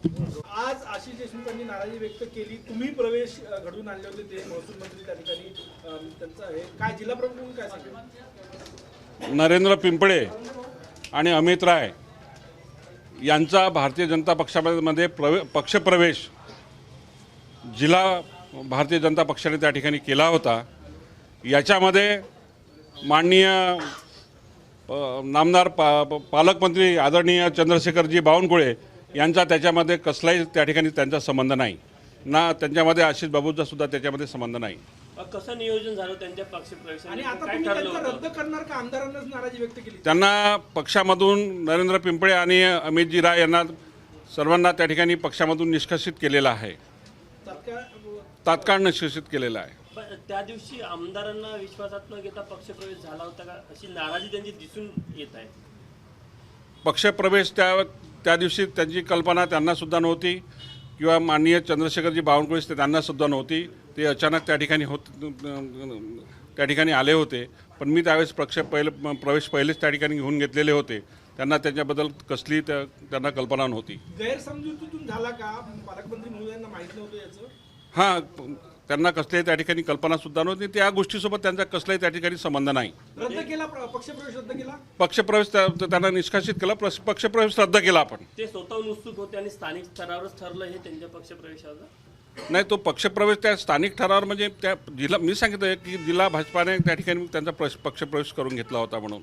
आज आशिष देशमुखांनी नाराजी व्यक्त केली. तुम्ही प्रवेश अ, घडवून आणले होते ते महसूल मंत्री त्या ठिकाणी त्यांचं हे काय जिल्हा प्रमुख काय सांगेल? नरेंद्र पिंपळे आणि अमित राय यांचा भारतीय जनता पक्षामध्ये प्रवे पक्षप्रवेश जिल्हा भारतीय जनता पक्षाने त्या ठिकाणी केला होता. याच्यामध्ये माननीय नामदार पा पालकमंत्री आदरणीय चंद्रशेखरजी बावनकुळे यांचा त्याच्यामध्ये कसलाही त्या ठिकाणी त्यांचा संबंध नाही. ना त्यांच्यामध्ये आशिष बाबूचा सुद्धा त्याच्यामध्ये संबंध नाही. अ, कसं नियोजन झालं त्यांच्या आणि पक्षप्रवेशाने आता काय तुम्ही ठरलं त्यांचा होतं? रद्द करणार का? आमदारांनाच नाराजी व्यक्त केली. त्यांना पक्षामधून नरेंद्र पिंपळे आणि अमितजी राय यांना सर्वांना त्या ठिकाणी पक्षामधून निष्कासित केलेलं आहे. तात्काळ निष्कासित केलेलं आहे. त्या दिवशी आमदारांना विश्वासात न घेता पक्षप्रवेश झाला होता का? अशी नाराजी त्यांची दिसून येत आहे. पक्षप्रवेश त्या त्या दिवशी त्यांची कल्पना त्यांना सुद्धा नव्हती. किंवा माननीय चंद्रशेखरजी बावनकुळे ते त्यांना सुद्धा नव्हती. ते अचानक त्या ठिकाणी होत त्या ठिकाणी आले होते. पण मी त्यावेळेस पक्ष पहिले प्रवेश पहिलेच त्या ठिकाणी घेऊन घेतलेले होते. त्यांना त्याच्याबद्दल कसली त्या त्यांना कल्पना नव्हती. गैरसमजुतीतून झाला का? पालकमंत्री महोदयांना माहीत नव्हतं याचं? हां त्यांना कसल्याही त्या ठिकाणी कल्पना सुद्धा नव्हती. त्या गोष्टीसोबत त्यांचा कसलाही त्या ठिकाणी संबंध नाही. रद्द केला प्र- पक्षप्रवेश रद्द केला? पक्षप्रवेश त्या- त्यांना निष्कासित केला प्रस- पक्षप्रवेश रद्द केला आपण. ते स्वतःहून उत्सुक होते आणि स्थानिक स्तरावरच ठरलं हे त्यांच्या पक्षप्रवेशाचं? नाही तो पक्षप्रवेश त्या स्थानिक ठरावावर म्हणजे त्या जिल्हा मी सांगितलं की जिल्हा भाजपाने त्या ठिकाणी त्यांचा प्रश- पक्षप्रवेश करून घेतला होता म्हणून.